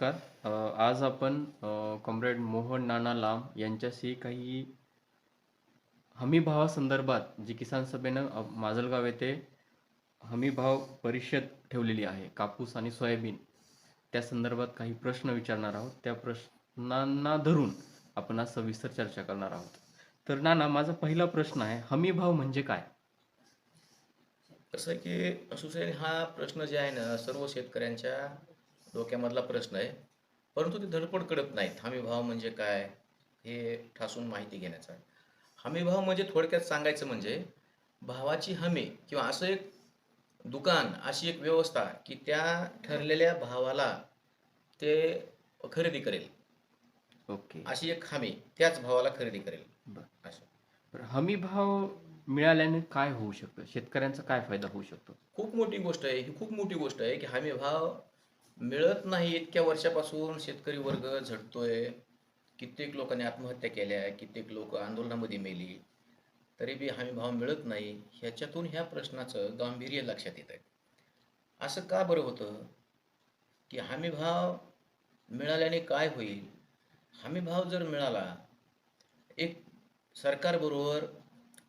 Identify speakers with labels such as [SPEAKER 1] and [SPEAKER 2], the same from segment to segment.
[SPEAKER 1] नमस्कार. आज आपण कॉम्रेड मोहन नाना लाम यांच्याशी काही हमीभावासंदर्भात जी किसान सभेनं माजलगाव येथे हमीभाव परिषद ठेवलेली आहे कापूस आणि सोयाबीन. त्या संदर्भात काही प्रश्न विचारणार आहोत. त्या प्रश्नांना धरून आपण आज सविस्तर चर्चा करणार आहोत. तर नाना माझा पहिला प्रश्न आहे हमीभाव म्हणजे काय?
[SPEAKER 2] कसं की सुसेन हा प्रश्न जे आहे ना सर्व शेतकऱ्यांच्या डोक्यामधला प्रश्न आहे. परंतु ते धडपड करत नाहीत. हमी भाव म्हणजे काय? हे ठासून माहिती घेण्याचा हमी भाव म्हणजे थोडक्यात सांगायचं म्हणजे भावाची हमी किंवा असं एक दुकान अशी एक व्यवस्था की त्या ठरलेल्या भावाला ते खरेदी करेल.
[SPEAKER 1] ओके.
[SPEAKER 2] अशी एक हमी त्याच भावाला खरेदी करेल.
[SPEAKER 1] बरं.
[SPEAKER 2] असं.
[SPEAKER 1] तर हमीभाव मिळाल्याने काय होऊ शकतं? शेतकऱ्यांचा काय फायदा होऊ शकतो?
[SPEAKER 2] खूप मोठी गोष्ट आहे. ही खूप मोठी गोष्ट आहे की हमी भाव मिळत नाही इतक्या वर्षापासून शेतकरी वर्ग झटतोय कित्येक लोकांनी आत्महत्या केल्या कित्येक लोक आंदोलनामध्ये मेली. तरी बी हमी भाव मिळत नाही. ह्याच्यातून ह्या प्रश्नाचं गांभीर्य लक्षात येत आहे असं का बरं होतं? की हमी भाव मिळाल्याने काय होईल? हमी भाव जर मिळाला एक सरकारबरोबर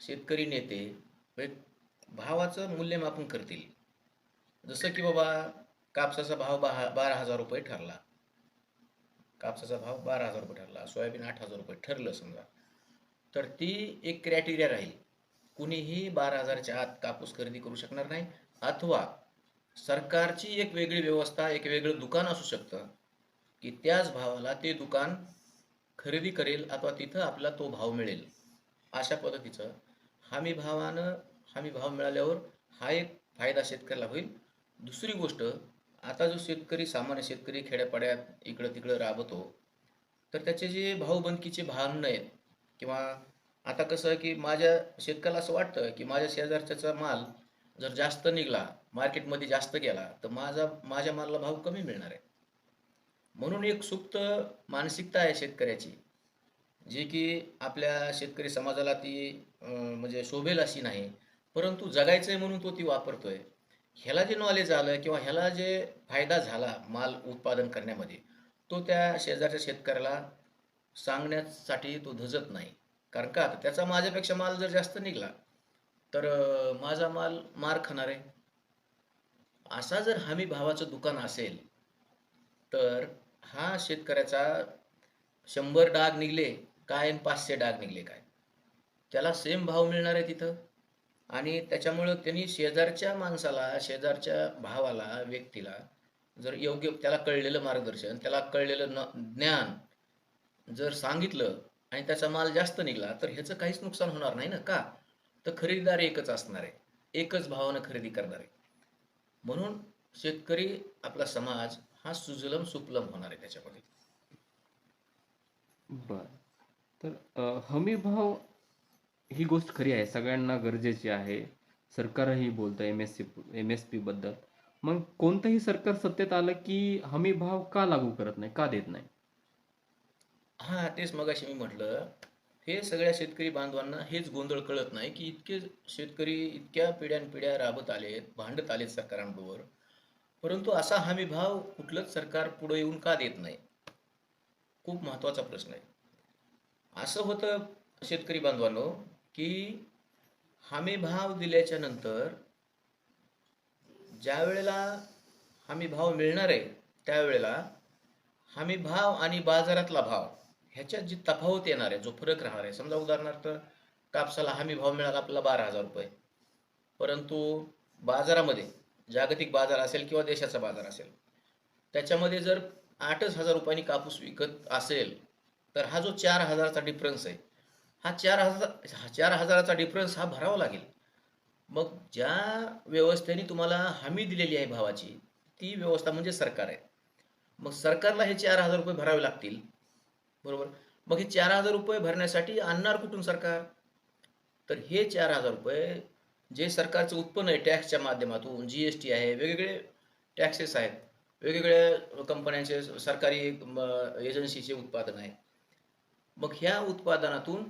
[SPEAKER 2] शेतकरी नेते एक भावाचं मूल्यमापन करतील. जसं की बाबा कापसाचा भाव बाहा बारा हजार रुपये ठरला. कापसाचा भाव बारा हजार रुपये ठरला. सोयाबीन आठ हजार रुपये ठरलं समजा. तर ती एक क्रायटेरिया राहील. कुणीही बारा हजारच्या आत कापूस खरेदी करू शकणार नाही अथवा सरकारची एक वेगळी व्यवस्था एक वेगळं दुकान असू शकतं की त्याच भावाला ते दुकान खरेदी करेल अथवा तिथं आपला तो भाव मिळेल. अशा पद्धतीचं हमी भावानं हमी भाव मिळाल्यावर हा एक फायदा शेतकऱ्याला होईल. दुसरी गोष्ट आता जो शेतकरी सामान्य शेतकरी खेड्यापाड्यात इकडं तिकडं राबतो तर त्याचे जे भाऊबंदकीचे भावनं आहेत किंवा आता कसं आहे की माझ्या शेतकऱ्याला असं वाटतं की माझ्या शेजारच्याचा माल जर जास्त निघला मार्केटमध्ये जास्त गेला तर माझा माझ्या मालाला भाव कमी मिळणार आहे. म्हणून एक सुप्त मानसिकता आहे शेतकऱ्याची जी की आपल्या शेतकरी समाजाला ती म्हणजे शोभेल अशी नाही परंतु जगायचं आहे म्हणून तो ती वापरतोय. ह्याला जे नॉलेज आलं किंवा ह्याला जे फायदा झाला माल उत्पादन करण्यामध्ये तो त्या शेजारच्या शेतकऱ्याला सांगण्यासाठी तो धजत नाही. कारण का? आता त्याचा माझ्यापेक्षा माल जर जास्त निघला तर माझा माल मार खाणार आहे. असा जर हमी भावाचं दुकान असेल तर हा शेतकऱ्याचा शंभर डाग निघले काय आणि पाचशे डाग निघले काय? त्याला सेम भाव मिळणार आहे तिथं. आणि त्याच्यामुळं त्यांनी शेजारच्या माणसाला शेजारच्या भावाला व्यक्तीला जर योग्य त्याला कळलेलं मार्गदर्शन त्याला कळलेलं न ज्ञान जर सांगितलं आणि त्याचा माल जास्त निघाला तर ह्याचं काहीच नुकसान होणार नाही ना? का? तर खरेदीदार एकच असणार आहे. एकच भावानं खरेदी करणार आहे. म्हणून शेतकरी आपला समाज हा सुजलम सुपलम होणार आहे त्याच्यामध्ये.
[SPEAKER 1] बर. तर हमी हमीभाव ही गोष्ट खरी आहे. सगळ्यांना गरजेची आहे. सरकारही बोलतं M S C M S पीबद्दल मग कोणतंही सरकार सत्तेत आलं की हमी भाव का लागू करत नाही? का देत नाही?
[SPEAKER 2] हा तेच मगाशी मी म्हटलं. हे सगळ्या शेतकरी बांधवांना हेच गोंधळ कळत नाही की इतके शेतकरी इतक्या पिढ्यानपिढ्या राबत आलेत भांडत आलेत सरकारांबरोबर. परंतु असा हमी भाव कुठलंच सरकार पुढे येऊन का देत नाही? खूप महत्त्वाचा प्रश्न आहे. असं होतं शेतकरी बांधवांनो की हमी भाव दिल्याच्या नंतर ज्या वेळेला हमी भाव मिळणार आहे त्यावेळेला हमी भाव आणि बाजारातला भाव ह्याच्यात जी तफावत येणार आहे जो फरक राहणार आहे. समजा उदाहरणार्थ कापसाला हमी भाव मिळाला आपल्याला बारा हजार रुपये. परंतु बाजारामध्ये जागतिक बाजार असेल किंवा देशाचा बाजार असेल त्याच्यामध्ये जर आठच हजार रुपयांनी कापूस विकत असेल तर हा जो चार हजाराचा डिफरन्स आहे हा चार हजार हा चार हजाराचा डिफरन्स हा भरावा लागेल. मग ज्या व्यवस्थेने तुम्हाला हमी दिलेली आहे भावाची ती व्यवस्था म्हणजे सरकार आहे. मग सरकारला हे चार हजार रुपये भरावे लागतील. बरोबर? मग हे चार हजार रुपये भरण्यासाठी आणणार कुठून सरकार? तर हे चार हजार रुपये जे सरकारचं उत्पन्न आहे टॅक्सच्या माध्यमातून जी एस टी आहे वेगवेगळे टॅक्सेस आहेत वेगवेगळ्या कंपन्यांचे सरकारी एजन्सीचे उत्पादन आहे. मग ह्या उत्पादनातून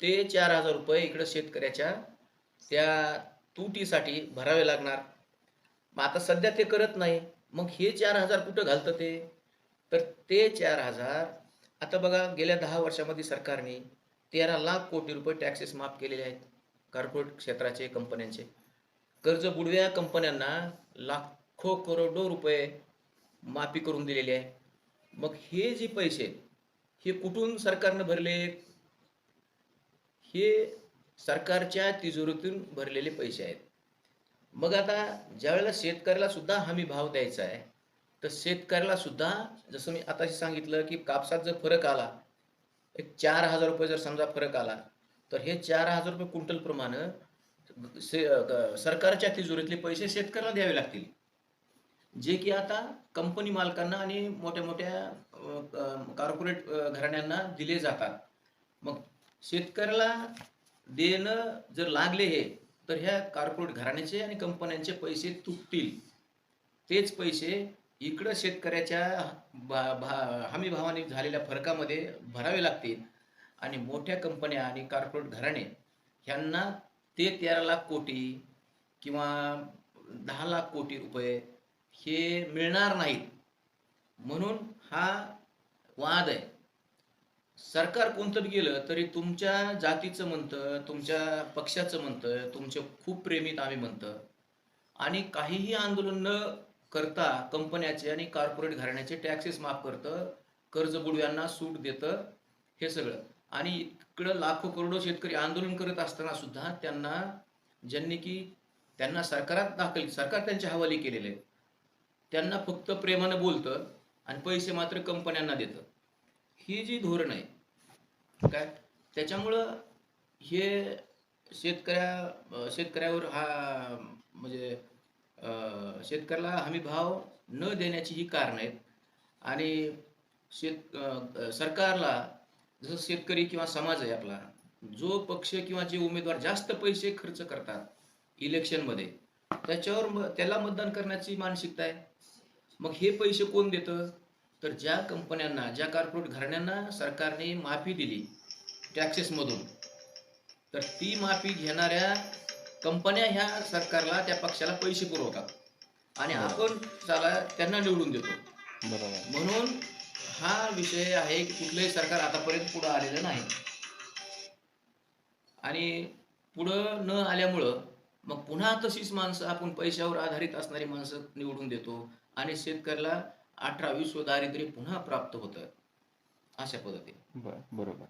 [SPEAKER 2] ते चार हजार रुपये इकडं शेतकऱ्याच्या त्या तुटीसाठी भरावे लागणार. मग आता सध्या ते करत नाही. मग हे चार हजार कुठं घालतं ते? तर ते चार हजार आता बघा गेल्या दहा वर्षामध्ये सरकारने तेरा लाख कोटी रुपये टॅक्सेस माफ केलेले आहेत कॉर्पोरेट क्षेत्राचे कंपन्यांचे कर्ज बुडव्या कंपन्यांना लाखो करोडो रुपये माफी करून दिलेली आहे. मग हे जे पैसे हे कुठून सरकारनं भरले हे सरकारच्या तिजोरीतून भरलेले पैसे आहेत. मग आता ज्यावेळेला शेतकऱ्याला सुद्धा हमी भाव द्यायचा आहे तर शेतकऱ्याला सुद्धा जसं मी आता सांगितलं की कापसात जर फरक आला एक चार हजार रुपये जर समजा फरक आला तर हे चार हजार रुपये क्विंटल प्रमाणे से- सरकारच्या तिजोरीतले पैसे शेतकऱ्याला द्यावे लागतील. जे की आता कंपनी मालकांना आणि मोठ्या मोठ्या कॉर्पोरेट घराण्यांना दिले जातात. मग शेतकऱ्याला देणं जर लागले हे तर ह्या कॉर्पोरेट घराण्याचे आणि कंपन्यांचे पैसे तुटतील. तेच पैसे इकडं शेतकऱ्याच्या भा- भा- हमी भावाने झालेल्या फरकामध्ये भरावे लागतील. आणि मोठ्या कंपन्या आणि कॉर्पोरेट घराणे ह्यांना ते तेरा लाख कोटी किंवा दहा लाख कोटी रुपये हे मिळणार नाहीत. म्हणून हा वाद आहे. सरकार कोणतं गेलं तरी तुमच्या जातीचं म्हणतं तुमच्या पक्षाचं म्हणतं तुमचे खूप प्रेमित आम्ही म्हणतं. आणि काहीही आंदोलन न करता कंपन्याचे आणि कॉर्पोरेट घराण्याचे टॅक्सेस माफ करतं कर्ज बुडव्यांना सूट देतं हे सगळं. आणि इकडं लाखो करोडो शेतकरी आंदोलन करत असताना सुद्धा त्यांना ज्यांनी की त्यांना सरकारात दाखल सरकार त्यांच्या हवाली केलेले त्यांना फक्त प्रेमानं बोलतं आणि पैसे मात्र कंपन्यांना देतं. ही जी धोरण आहे काय? त्याच्यामुळं हे शेतकऱ्या शेतकऱ्यावर हा म्हणजे शेतकऱ्याला हमी भाव न देण्याची ही कारण आहेत. आणि शेत सरकारला जसं शेतकरी किंवा समाज आहे आपला जो पक्ष किंवा जे उमेदवार जास्त पैसे खर्च करतात इलेक्शनमध्ये त्याच्यावर त्याला मतदान करण्याची मानसिकता आहे. मग हे पैसे कोण देतं? तर ज्या कंपन्यांना ज्या कॉर्पोरेट घराण्यांना सरकारने माफी दिली टॅक्सेसमधून तर ती माफी घेणाऱ्या कंपन्या ह्या सरकारला त्या पक्षाला पैसे पुरवतात. आणि आपण त्याला त्यांना निवडून देतो.
[SPEAKER 1] बरोबर.
[SPEAKER 2] म्हणून हा विषय आहे की कुठलंही सरकार आतापर्यंत पुढं आलेलं नाही. आणि पुढं न आल्यामुळं मग पुन्हा तशीच माणसं आपण पैशावर आधारित असणारी माणसं निवडून देतो. आणि शेतकऱ्याला अठरा विश्व दारिद्र्य पुन्हा प्राप्त होतं अशा पद्धतीने.
[SPEAKER 1] बर बरोबर.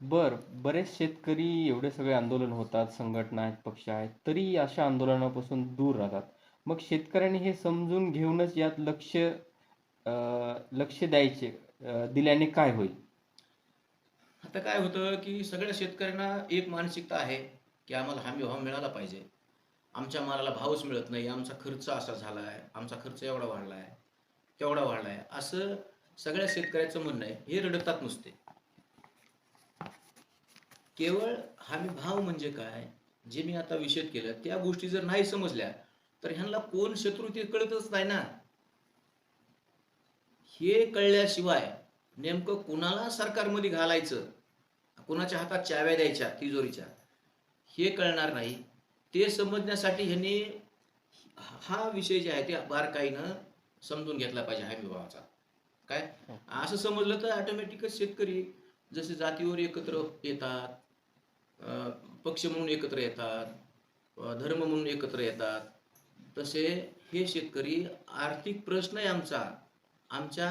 [SPEAKER 1] बर बरेच शेतकरी एवढे सगळे आंदोलन होतात संघटना आहेत पक्ष आहेत तरी अशा आंदोलनापासून दूर राहतात. मग शेतकऱ्यांनी हे समजून घेऊनच यात लक्ष लक्ष द्यायचे दिल्याने काय होईल?
[SPEAKER 2] आता काय होतं की सगळ्या शेतकऱ्यांना एक मानसिकता आहे की आम्हाला हमी भाव मिळाला पाहिजे. आमच्या मालाला भावच मिळत नाही आमचा खर्च असा झाला आहे आमचा खर्च एवढा वाढला आहे केवढा वाढला आहे? असं सगळ्या शेतकऱ्याचं म्हणणं आहे हे रडतात नुसते. केवळ हमी भाव म्हणजे काय जे मी आता विषेद केलं त्या गोष्टी जर नाही समजल्या तर ह्यांना कोण शत्रू ते कळतच नाही ना. हे कळल्याशिवाय नेमकं कुणाला सरकारमध्ये घालायचं? कुणाच्या हातात चाव्या द्यायच्या तिजोरीच्या? हे कळणार नाही. ते समजण्यासाठी ह्यांनी हा विषय जे आहे ते बारकाईनं समजून घेतला पाहिजे हमी भावाचा. काय? असं समजलं तर ऑटोमॅटिकच शेतकरी जसे जातीवर एकत्र येतात पक्ष म्हणून एकत्र येतात धर्म म्हणून एकत्र येतात तसे हे शेतकरी आर्थिक प्रश्न आहे आमचा. आमच्या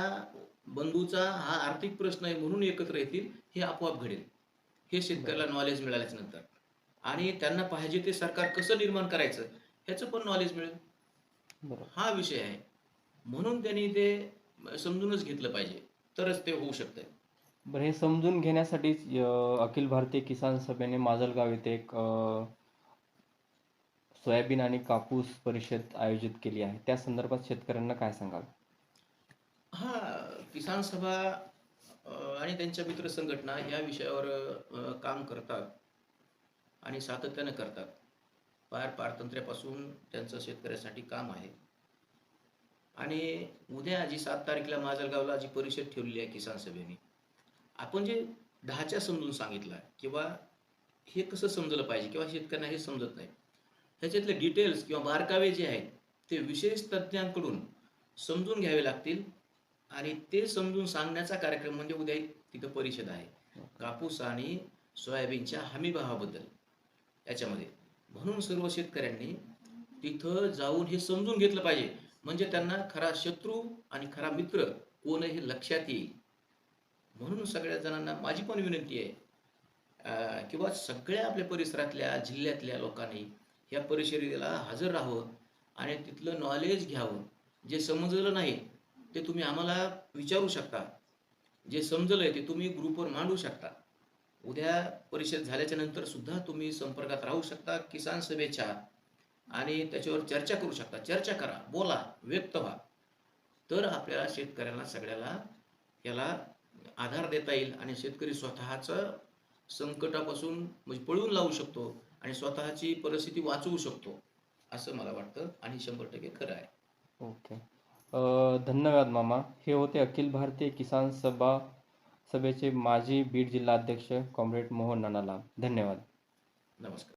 [SPEAKER 2] बंधूचा हा आर्थिक प्रश्न आहे म्हणून एकत्र येतील हे आपोआप घडेल. हे शेतकऱ्याला नॉलेज मिळाल्याच नंतर. आणि त्यांना पाहिजे ते सरकार कसं निर्माण करायचं ह्याचं पण नॉलेज मिळेल. हा विषय आहे. म्हणून त्यांनी ते समजूनच घेतलं पाहिजे. तरच ते होऊ शकतंय.
[SPEAKER 1] बरं हे समजून घेण्यासाठीच अखिल भारतीय किसान सभेने माजलगाव येथे एक सोयाबीन आणि कापूस परिषद आयोजित केली आहे. त्या संदर्भात शेतकऱ्यांना काय सांगाल?
[SPEAKER 2] हा किसान सभा आणि त्यांच्या मित्र संघटना या विषयावर काम करतात आणि सातत्यानं करतात. पार पारतंत्र्यापासून त्यांचं शेतकऱ्यासाठी काम आहे. आणि उद्या जी सात तारखेला माजलगावला जी परिषद ठेवलेली आहे किसान सभेने आपण जे दहाच्या समजून सांगितला किंवा हे कसं समजलं पाहिजे किंवा शेतकऱ्यांना हे समजत नाही ह्याच्यातले डिटेल्स किंवा बारकावे जे आहेत ते विशेष तज्ज्ञांकडून समजून घ्यावे लागतील आणि ते समजून सांगण्याचा कार्यक्रम म्हणजे उद्या तिथं परिषद आहे. कापूस आणि सोयाबीनच्या हमीभावाबद्दल याच्यामध्ये. म्हणून सर्व शेतकऱ्यांनी तिथं जाऊन हे समजून घेतलं पाहिजे. म्हणजे त्यांना खरा शत्रू आणि खरा मित्र कोण हे लक्षात येईल. म्हणून सगळ्या जणांना माझी पण विनंती आहे किंवा सगळ्या आपल्या परिसरातल्या जिल्ह्यातल्या लोकांनी ह्या परिषदेला हजर राहावं आणि तिथलं नॉलेज घ्यावं. जे समजलं नाही ते तुम्ही आम्हाला विचारू शकता. जे समजलंय ते तुम्ही ग्रुपवर मांडू शकता. उद्या परिषद झाल्याच्यानंतर सुद्धा तुम्ही संपर्कात राहू शकता. किसान सभेच्या आणि त्याच्यावर चर्चा करू शकता. चर्चा करा. बोला. व्यक्त व्हा. तर आपल्याला शेतकऱ्यांना सगळ्याला याला आधार देता येईल आणि शेतकरी स्वतःचं संकटापासून म्हणजे पळून लावू शकतो आणि स्वतःची परिस्थिती वाचवू शकतो. असं मला वाटतं आणि शंभर टक्के खरं आहे.
[SPEAKER 1] ओके. धन्यवाद मामा. हे होते अखिल भारतीय किसान सभा सभेचे माजी बीड जिल्हा अध्यक्ष कॉम्रेड मोहन नानाला. धन्यवाद.
[SPEAKER 2] नमस्कार.